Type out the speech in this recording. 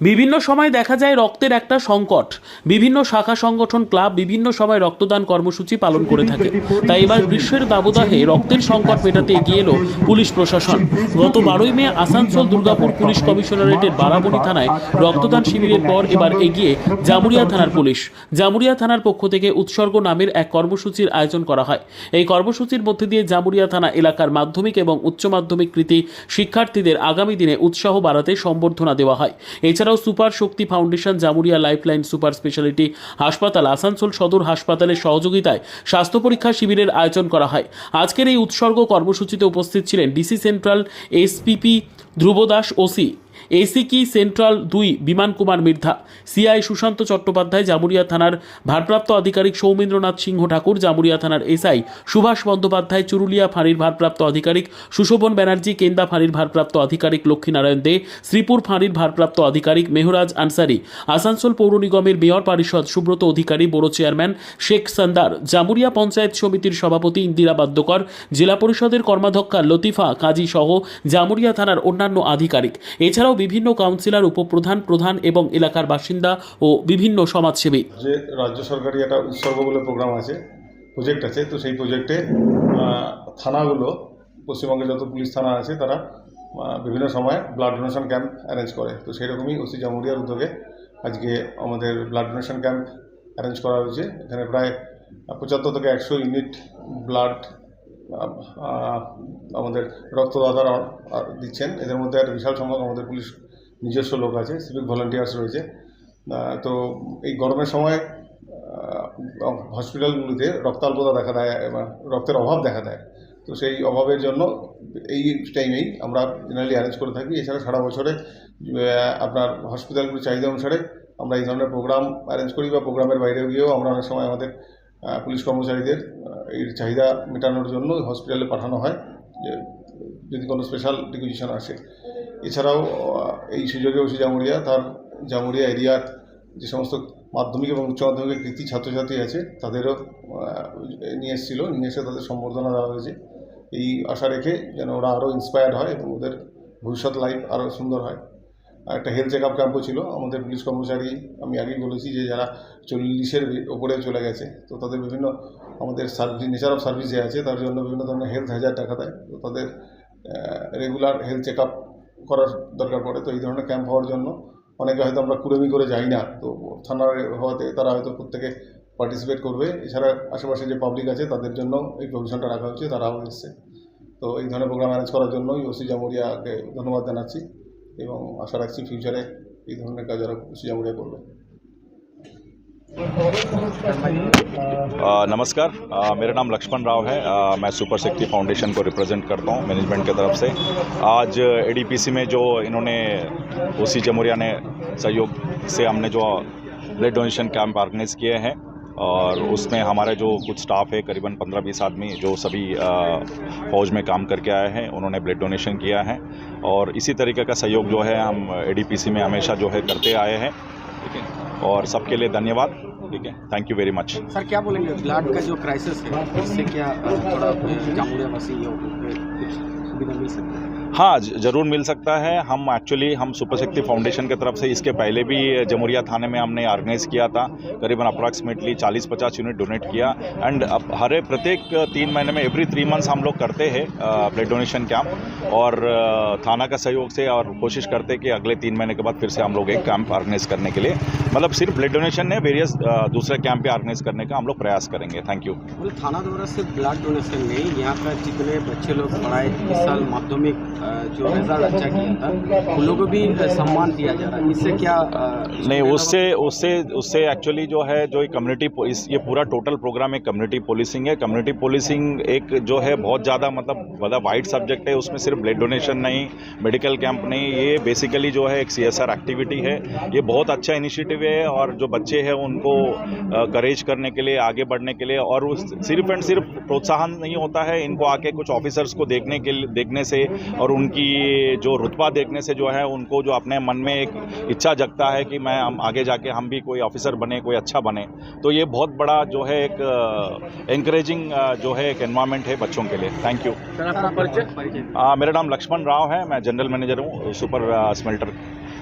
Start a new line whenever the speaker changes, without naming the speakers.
বিভিন্ন সময় দেখা যায় রক্তের একটা সংকট। বিভিন্ন শাখা সংগঠন, ক্লাব বিভিন্ন সময় রক্তদান কর্মসূচি পালন করে থাকে। তাই এবার গ্রীষ্মের দাবদাহে রক্তের সংকট মেটাতে এগিয়ে এলো পুলিশ প্রশাসন। গত বারোই মে আসানসোল দুর্গাপুর পুলিশ কমিশনারেটের বারাবণী থানায় রক্তদান শিবিরের পর এবার এগিয়ে জামুরিয়া থানার পুলিশ। জামুরিয়া থানার পক্ষ থেকে উৎসর্গ নামের এক কর্মসূচির আয়োজন করা হয়। এই কর্মসূচির মধ্যে দিয়ে জামুরিয়া থানা এলাকার মাধ্যমিক এবং উচ্চ মাধ্যমিক কৃতি শিক্ষার্থীদের আগামী দিনে উৎসাহ বাড়াতে সম্বর্ধনা দেওয়া হয়। এছাড়াও super Shakti foundation, Jamuria lifeline super speciality হাসপাতাল, আসানসোল সদর হাসপাতালের সহযোগিতায় স্বাস্থ্য পরীক্ষা শিবিরের আয়োজন করা হয়। আজকের এই উৎসর্গ কর্মসূচিতে উপস্থিত ছিলেন DC central SPP Dhruba Das OC. এসিকি central দুই বিমান কুমার মির্ধা। সিআই সুশান্ত চট্টোপাধ্যায়, জামুরিয়া থানার ভারপ্রাপ্ত আধিকারিক সৌমেন্দ্রনাথ সিংহ ঠাকুর, জামুরিয়া থানার এসআই সুভাষ বন্দ্যোপাধ্যায়, চুরুলিয়া ফাঁড়ির ভারপ্রাপ্ত আধিকারিক সুশোভন ব্যানার্জি, কেন্দা ফাঁড়ির ভারপ্রাপ্ত আধিকারিক লক্ষ্মীনারায়ণ দে, শ্রীপুর ফাঁড়ির ভারপ্রাপ্ত আধিকারিক মেহরাজ আনসারি, আসানসোল পৌর নিগমের মেয়র পরিষদ সুব্রত অধিকারী, বড় চেয়ারম্যান শেখ সান্দার, জামুরিয়া পঞ্চায়েত সমিতির সভাপতি ইন্দিরা বাদ্যকর, জেলা পরিষদের কর্মাধ্যক্ষা লতিফা কাজী সহ জামুরিয়া থানার অন্যান্য আধিকারিক। এছাড়াও বিভিন্ন কাউন্সিলর, উপপ্রধান, প্রধান এবং এলাকার বাসিন্দা ও বিভিন্ন সমাজসেবী।
যে রাজ্য সরকারি একটা উৎসর্গ বলে প্রোগ্রাম আছে প্রজেক্ট আছে, তো সেই প্রজেক্টে থানাগুলো পশ্চিমবঙ্গে যত পুলিশ থানা আছে, তারা বিভিন্ন সময় ব্লাড ডোনেশন ক্যাম্প অ্যারেঞ্জ করে। তো সেই রকমই ওসি জামুরিয়ার উদ্যোগে আজকে আমাদের ব্লাড ডোনেশন ক্যাম্প অ্যারেঞ্জ করা হয়েছে। এখানে প্রায় পঁচাত্তর থেকে একশো ইউনিট ব্লাড আমাদের রক্তদাতারা দিচ্ছেন। এদের মধ্যে একটা বিশাল সংখ্যক আমাদের পুলিশ নিজস্ব লোক আছে, সিভিক ভলান্টিয়ার্স রয়েছে। তো এই গরমের সময় হসপিটালগুলিতে রক্তাল্পতা দেখা দেয় এবং রক্তের অভাব দেখা দেয়। তো সেই অভাবের জন্য এই টাইমেই আমরা জেনারেলি অ্যারেঞ্জ করে থাকি। এছাড়া সারা বছরে আপনার হসপিটালগুলির চাহিদা অনুসারে আমরা এই ধরনের প্রোগ্রাম অ্যারেঞ্জ করি বা প্রোগ্রামের বাইরে গিয়েও আমরা অনেক সময় আমাদের পুলিশ কর্মচারীদের এই চাহিদা মেটানোর জন্য হসপিটালে পাঠানো হয়, যে যদি কোনো স্পেশাল রিকুইজিশন আসে। এছাড়াও এই সুযোগে ওসি জামুরিয়া, তার জামুরিয়া এরিয়ার যে সমস্ত মাধ্যমিক এবং উচ্চ মাধ্যমিকের কৃতি ছাত্রছাত্রী আছে, তাদেরও নিয়ে এসেছিল। নিয়ে এসে তাদের সম্বর্ধনা দেওয়া হয়েছে। এই আশা রেখে যেন ওরা আরও ইন্সপায়ার্ড হয় এবং ওদের ভবিষ্যৎ লাইফ আরও সুন্দর হয়। একটা হেলথ চেক আপ ক্যাম্পও ছিল, আমাদের পুলিশ কর্মচারী, আমি আগেই বলেছি যে যারা চল্লিশের ওপরে চলে গেছে, তো তাদের বিভিন্ন আমাদের সার্ভিস নেচার অফ সার্ভিস যে আছে, তার জন্য বিভিন্ন ধরনের হেলথ হ্যাজার টাকা দেয়, তো তাদের রেগুলার হেলথ চেক আপ করার দরকার পড়ে, তো এই ধরনের ক্যাম্প হওয়ার জন্য অনেকে হয়তো আমরা কুড়েমি করে যাই না, তো থানার হওয়াতে তারা হয়তো প্রত্যেকে পার্টিসিপেট করবে, এছাড়া আশেপাশে যে পাবলিক আছে তাদের জন্য এই প্রভিশনটা রাখা হয়েছে তারাও এসছে। তো এই ধরনের প্রোগ্রাম ম্যানেজ করার জন্যই ওসি জামুরিয়াকে ধন্যবাদ জানাচ্ছি। এবং আশা রাখছি ফিউচারে এই ধরনের কাজ আরও ওসি জামুরিয়া করবে
अ, नमस्कार अ, मेरा नाम लक्ष्मण राव है अ, मैं सुपर शक्ति फाउंडेशन को रिप्रेजेंट करता हूं मैनेजमेंट की तरफ से आज एडीपीसी में जो इन्होंने ओसी जमुरिया ने सहयोग से हमने जो ब्लड डोनेशन कैंप ऑर्गेनाइज किए हैं और उसमें हमारे जो कुछ स्टाफ है, करीबन 15-20 आदमी जो सभी फौज में काम करके आए हैं, उन्होंने ब्लड डोनेशन किया है। और इसी तरीके का सहयोग जो है, हम एडीपीसी में हमेशा जो है करते आए हैं। ठीक है? और सबके लिए धन्यवाद। ठीक है? Thank you very much
sir, क्या बोलेंगे? ब्लड का जो क्राइसिस है, इससे क्या थोड़ा मिल सकती है?
हाँ ज़रूर मिल सकता है। हम एक्चुअली हम सुपर शक्ति फाउंडेशन की तरफ़ से इसके पहले भी जमुरिया थाने में हमने ऑर्गेनाइज किया था। करीबन अप्रॉक्सीमेटली 40-50 यूनिट डोनेट किया। एंड अब हर प्रत्येक तीन महीने में एवरी थ्री मंथ्स हम लोग करते हैं ब्लड डोनेशन कैंप और थाना का सहयोग से और कोशिश करते कि अगले तीन महीने के बाद फिर से हम लोग एक कैंप ऑर्गेनाइज करने के लिए मतलब सिर्फ़ ब्लड डोनेशन नहीं वेरियस दूसरे कैंप भी ऑर्गेनाइज करने का हम लोग प्रयास करेंगे। थैंक यू
बोले थाना द्वारा सिर्फ़ ब्लड डोनेशन नहीं यहाँ का जितने बच्चे लोग पढ़ाए इस साल माध्यमिक जो रिज़ल्ट अच्छा किया था उन लोगों को भी सम्मान दिया जा रहा है। इससे क्या
नहीं उससे उससे उससे एक्चुअली जो है जो कम्युनिटी ये पूरा टोटल प्रोग्राम एक कम्युनिटी पोलिसिंग है। कम्युनिटी पोलिसिंग एक जो है बहुत ज़्यादा मतलब मतलब वाइड सब्जेक्ट है। उसमें सिर्फ़ ब्लड डोनेशन नहीं मेडिकल कैंप नहीं ये बेसिकली जो है एक सीएसआर एक्टिविटी है। ये बहुत अच्छा इनिशिएटिव है और जो बच्चे हैं उनको करेज करने के लिए आगे बढ़ने के लिए और उस सिर्फ़ एंड सिर्फ़ प्रोत्साहन नहीं होता है इनको आके कुछ ऑफिसर्स को देखने के लिए देखने से और उनकी जो रुतबा देखने से जो है उनको जो अपने मन में एक इच्छा जगता है कि मैं हम आगे जाके हम भी कोई ऑफिसर बने कोई अच्छा बने। तो ये बहुत बड़ा जो है एक इंकरेजिंग जो है एक एनवायरनमेंट है बच्चों के लिए। थैंक यू मेरा नाम लक्ष्मण राव है मैं जनरल मैनेजर हूँ सुपर स्मेल्टर